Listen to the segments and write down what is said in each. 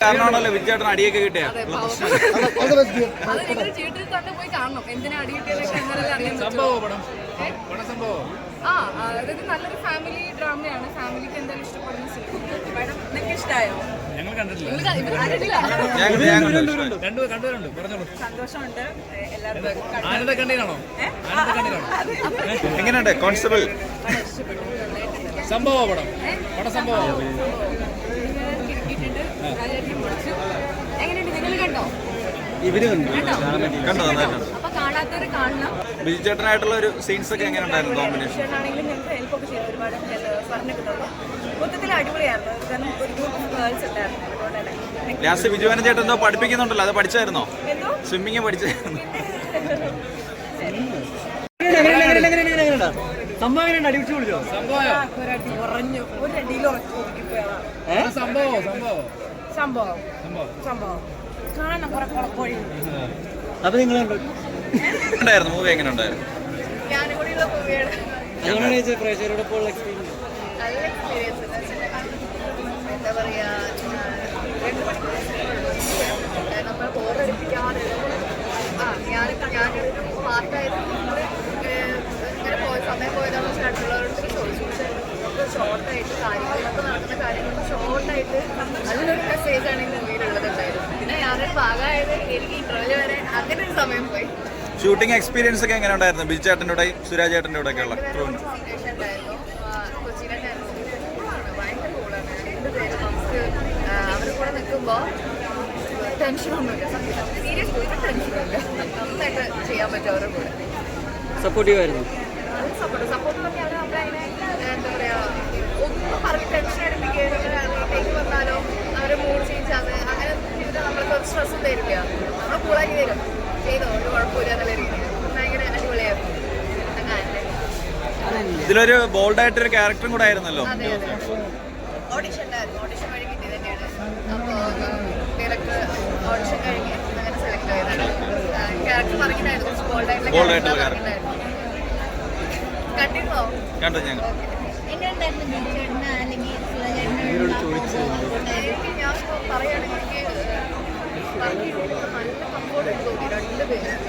കാരണമാണല്ലോ വിജയേട്ടൻ അടിയൊക്കെ കിട്ടിയ? ആ അതായത് നല്ലൊരു ഫാമിലി ഡ്രാമയാണ് ഫാമിലിക്ക് എന്തായാലും ഇഷ്ടപ്പെടുന്ന സിനിമ മാഡം നിങ്ങൾക്ക് ഇഷ്ടമായോ ഞങ്ങൾ കണ്ടിട്ടില്ല. സന്തോഷമുണ്ട്. എല്ലാവർക്കും എങ്ങനെയുണ്ട്? കോൺസ്റ്റബിൾ സംഭവ പടം? പടം സംഭവം. എങ്ങനെയുണ്ട് നിങ്ങൾ കണ്ടോ? ഇവർ കണ്ടു? അപ്പൊ കാണണം. ബിജു ചേട്ടനായിട്ടുള്ള ഒരു സീൻസ് ഒക്കെ എങ്ങനെ ഉണ്ടായിരുന്നു കോമ്പിനേഷൻ ഞങ്ങൾക്ക് ഹെൽപ്പൊക്കെ ചെയ്തു ഒരുപാട് പറഞ്ഞൊക്കെ തന്നു മൊത്തത്തിൽ അടിപൊളിയായിരുന്നു. കാരണം ഒരു ഗ്രൂപ്പ് ഗേൾസ് ഉണ്ടായിരുന്നു. അതുകൊണ്ട് തന്നെ ലാസ്റ്റ് ബിജുവാനൻ ചേട്ടൻ എന്തോ പഠിപ്പിക്കുന്നുണ്ടല്ലോ. അത് പഠിച്ചായിരുന്നോ? സ്വിമ്മിങ് പഠിച്ചായിരുന്നു? സംഭവം എങ്ങനെയുണ്ട്? അടിപിടിച്ച് വിളിച്ചോ സംഭവം. ഒരടി. ഒരു അടിയിൽ ഉറച്ചു ഒതുക്കിപ്പോയതാ സംഭവം സംഭവം? സംഭവം. സംഭവം? സംഭവം. കാണണം കുറെ കുളക്കോഴി. അപ്പൊ നിങ്ങൾ ഉണ്ടായിരുന്നു മൂവി എങ്ങനെ ഉണ്ടായിരുന്നു? എങ്ങനെയാണ് പ്രേക്ഷകരോടൊപ്പം എക്സ്പീരിയൻസ് നല്ല എക്സ്പീരിയൻസ് എന്താ പറയാ ഭാഗമായത് എനിക്ക് ഇന്റർവ്യൂ വരെ അങ്ങനെ ഒരു സമയം പോയി. ഷൂട്ടിംഗ് എക്സ്പീരിയൻസ് ഒക്കെ എങ്ങനെ ഉണ്ടായിരുന്നു? ബിജു ചേട്ടന്റെ കൂടെ സുരാജ് ചേട്ടന്റെ കൂടെ ഒക്കെ ഉള്ള ക്രൂവിന് സിറ്റുവേഷൻ ഉണ്ടായിരുന്നു. സപ്പോർട്ട് കൂളാണ് അവർ കൂളാണ് രണ്ടുപേരും നമുക്ക് അവരുടെ കൂടെ നിൽക്കുമ്പോൾ ടെൻഷനൊന്നുമില്ല സീരിയസ് ഒരു ടെൻഷനില്ല നന്നായിട്ട് ചെയ്യാൻ പറ്റും അവരുടെ കൂടെ സപ്പോർട്ടീവ് ആയിരുന്നു അത് സപ്പോർട്ട് സപ്പോർട്ട് പറഞ്ഞാൽ അവർ നമ്മളതിനെ എന്താ പറയുക ഒന്നും പറഞ്ഞ് ടെൻഷൻ അടിപ്പിക്കുകയോ ടേക്ക് വന്നാലോ അവരെ മൂഡ് ചേഞ്ച് അത് അങ്ങനെ ചെയ്തിട്ട് നമ്മൾക്ക് ഒരു സ്ട്രെസ്സും തരില്ല നമ്മൾ കൂളാക്കി തരും ചെയ്തോ ഒരു കുഴപ്പമില്ല എന്നുള്ള രീതിയിൽ ഭയങ്കര അടിപൊളിയായിരുന്നു അങ്ങനെ ഇതിലൊരു ബോൾഡ് ആയിട്ടൊരു ക്യാരക്ടറും കൂടെ ആയിരുന്നല്ലോ. ഓഡിഷൻ ഉണ്ടായിരുന്നു ഓഡിഷൻ വഴി കിട്ടിയത് തന്നെയാണ്. അപ്പോൾ ഡയറക്ടർ ഓഡിഷൻ കഴിഞ്ഞ് അങ്ങനെ സെലക്ട് ആയതാണ്. ക്യാരക്ടർ ബോൾഡ് ആയിട്ടുള്ള ആയിട്ടുള്ള. കണ്ടിരുന്നോ കണ്ടു ഞങ്ങൾ. ഞാൻ പറയുകയാണെങ്കിൽ എനിക്ക് പറഞ്ഞിട്ടുണ്ട്. നല്ല കംഫോർട്ട് തോന്നി. രണ്ടുപേരും രണ്ടുപേരും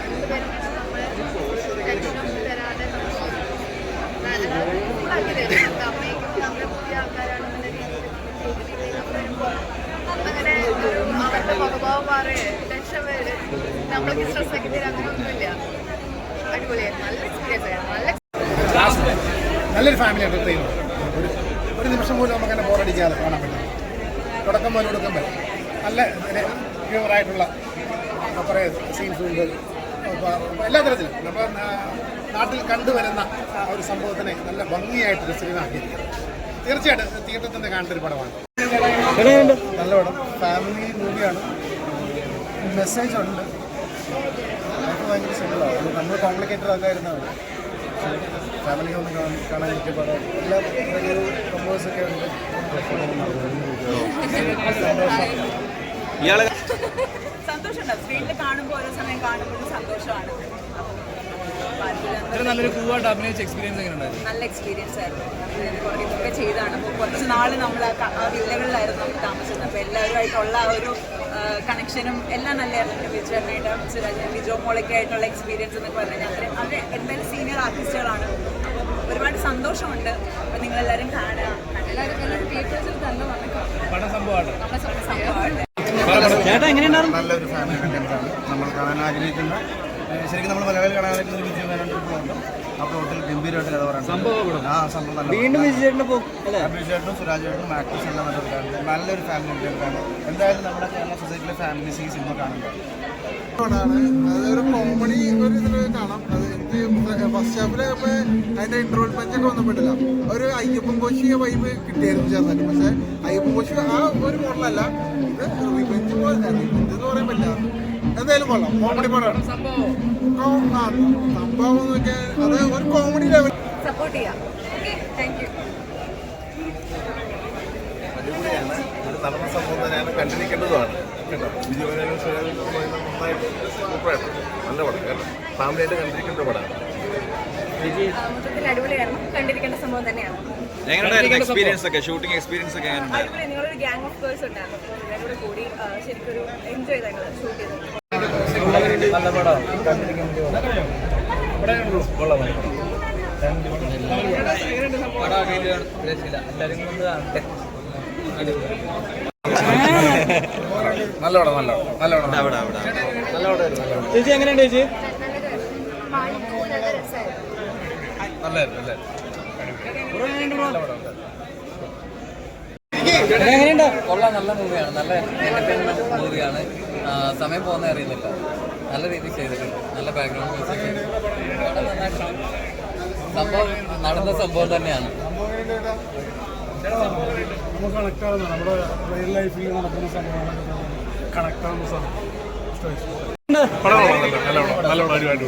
നമ്മൾക്ക് സ്ട്രെസ് അടിപൊളിയായിരുന്നു നല്ല എക്സ്പീരിയൻസ് ആയിരുന്നു നല്ല നല്ലൊരു ഫാമിലി എന്റർടൈൻമെന്റ് ഒരു ഒരു നിമിഷം പോലും നമുക്ക് തന്നെ ബോറടിക്കാതെ കാണാൻ പറ്റും തുടക്കം മുതൽ ഒടുക്കം വരെ. നല്ല പ്യുവറായിട്ടുള്ള കുറേ സീൻസ് ഉണ്ട്. എല്ലാ തരത്തിലും. നമ്മൾ നാട്ടിൽ കണ്ടുവരുന്ന ആ ഒരു സംഭവത്തിനെ നല്ല ഭംഗിയായിട്ടൊരു സിനിമ ആക്കിയിരിക്കുന്നത് തീർച്ചയായിട്ടും തിയേറ്ററിൽ തന്നെ കാണേണ്ട ഒരു പടമാണ്. നല്ല പടം. ഫാമിലി മൂവിയാണ് മെസ്സേജ് ഉണ്ട് നമുക്ക് ഭയങ്കര സിമ്പിളാണ് നമ്മൾ കോംപ്ലിക്കേറ്റഡ് ആക്കായിരുന്ന മതി ഫാമിലിക്ക് ഒന്ന് കാണാൻ കാണാൻ പറയാം എല്ലാ വലിയ കമ്പോസൊക്കെ ഉണ്ട്. ഇയാളെ സന്തോഷമുണ്ടാവും സ്ക്രീനിൽ കാണുമ്പോൾ ഓരോ സമയം കാണുമ്പോഴും സന്തോഷമാണ്. ഇത്ര നല്ലൊരു പൂവായിട്ട് അഭിനയിച്ച എക്സ്പീരിയൻസ് എങ്ങനെ ഉണ്ടായിരുന്നു നല്ല എക്സ്പീരിയൻസ് ആയിരുന്നു. ഇതൊക്കെ ചെയ്താണ്. അപ്പോൾ കുറച്ച് നാൾ നമ്മൾ ആ വില്ലകളിലായിരുന്നു നമ്മൾ താമസിച്ചത്. അപ്പോൾ എല്ലാവരുമായിട്ടുള്ള ആ ഒരു കണക്ഷനും എല്ലാം നല്ലതായിരുന്നു വിജയനായിട്ട് സുരാജ് ലിജോ മോളൊക്കെ ആയിട്ടുള്ള എക്സ്പീരിയൻസ് എന്നൊക്കെ പറഞ്ഞാൽ കഴിഞ്ഞാൽ അത്രയും അവർ എന്തായാലും സീനിയർ ആർട്ടിസ്റ്റുകളാണ് അപ്പോൾ ഒരുപാട് സന്തോഷമുണ്ട്. അപ്പോൾ നിങ്ങളെല്ലാവരും കാണുക. എല്ലാവരും എല്ലാവരും തിയേറ്റേഴ്സിൽ തന്നെ വന്നിട്ട് പടം സംഭവമാണ് നമ്മളെ സംഭവമാണ് എങ്ങനെയുണ്ടായിരുന്നു? നല്ലൊരു ഫാമിലി നമ്മൾ കാണാൻ ആഗ്രഹിക്കുന്ന ശരിക്കും നമ്മൾ മലയാളി കാണാനായിട്ട് ഒരു വിജയം വേണ്ട പ്ലോട്ട് ആ പ്ലോട്ടിൽ ഗംഭീരമായിട്ട് കഥ പറയുന്നത് സംഭവം ആ സംഭവം നല്ല വീണ്ടും വിജയേട്ടനെ പോകും അല്ലേ? അഭിഷേകനും സുരാജേട്ടനും ആക്ടേഴ്സ് എല്ലാം നല്ലൊരു നല്ലൊരു ഫാമിലി ഉണ്ടാണ് എന്തായാലും നമ്മുടെ കേരള സൊസൈറ്റിയിലെ ഫാമിലീസ് ഈ സിനിമ കാണുന്നത് അതൊരു കോമഡി ഒരു ഇതിൽ കാണാം. അത് എനിക്ക് ഫസ്റ്റ് ഹാഫിൽ അതിന്റെ ഇന്റർവൽ പഞ്ചൊക്കെ വന്നപ്പെട്ടില്ല ഒരു അയ്യപ്പൻ കോശിയ വൈബ് കിട്ടിയായിരുന്നു ചേർന്നാലും പക്ഷെ അയ്യപ്പൻ കോശി ആ ഒരു മോഡലല്ല ഇത് റിവെഞ്ച് പോലെ റിവെഞ്ച് എന്ന് പറയാൻ പറ്റില്ല. എന്തായാലും കൊള്ളാം. കോമഡി പടമാണ് സംഭവം എന്നൊക്കെ അത് ഒരു കോമഡി ലെവൽ സപ്പോർട്ട് ചെയ്യാം നടന്ന സംഭവം തന്നെയാണ്. കണ്ടിരിക്കേണ്ടതുമാണ് കേട്ടോ വിജയവനും നന്നായിട്ട് സൂപ്പറായിട്ട് നല്ല പടം കേട്ടോ ഫാമിലിയായിട്ട് കണ്ടിരിക്കേണ്ട പടമാണ് ആ, മൊത്തത്തിൽ അടിപൊളിയായിരുന്നു സംഭവം തന്നെയാണ് എങ്ങനെയുണ്ടായിരുന്നു എക്സ്പീരിയൻസ് ഒക്കെ ഷൂട്ടിംഗ് എക്സ്പീരിയൻസ് ഒക്കെ എങ്ങനെയുണ്ടായിരുന്നു അടിപൊളി നിങ്ങളൊരു ഗ്യാങ് നല്ല പടം നല്ല എൻജോയ് ചെയ്തായിരുന്നു ഷൂട്ട് ചെയ്തത് നല്ല പടം കണ്ടിരിക്കാൻ പറ്റിയ എല്ലാവരും കൊണ്ട് കാണട്ടെ അവിടെ അവിടെ അവിടെ ചേച്ചി എങ്ങനെയുണ്ട് ചേച്ചി നല്ല രസമായിരുന്നു ബ്രോ എങ്ങനെയുണ്ട് ബ്രോ ചേട്ടാ എങ്ങനെയുണ്ട്? കൊള്ളാം നല്ല മൂവിയാണ്. നല്ല എന്റർടൈൻമെന്റ് മൂവിയാണ്. സമയം പോകുന്ന അറിയുന്നില്ല. നല്ല രീതിയിൽ ചെയ്തിട്ടുണ്ട്. നല്ല ബാക്ക്ഗ്രൗണ്ട് മ്യൂസിക് സംഭവം നടന്ന സംഭവം തന്നെയാണ്. നമുക്ക് കണക്ട് ആവുന്ന നമ്മുടെ റിയൽ ലൈഫിൽ നടക്കുന്ന സംഭവങ്ങളൊക്കെ കണക്ട് ആവുന്ന സംഭവം എങ്ങനെയുണ്ട്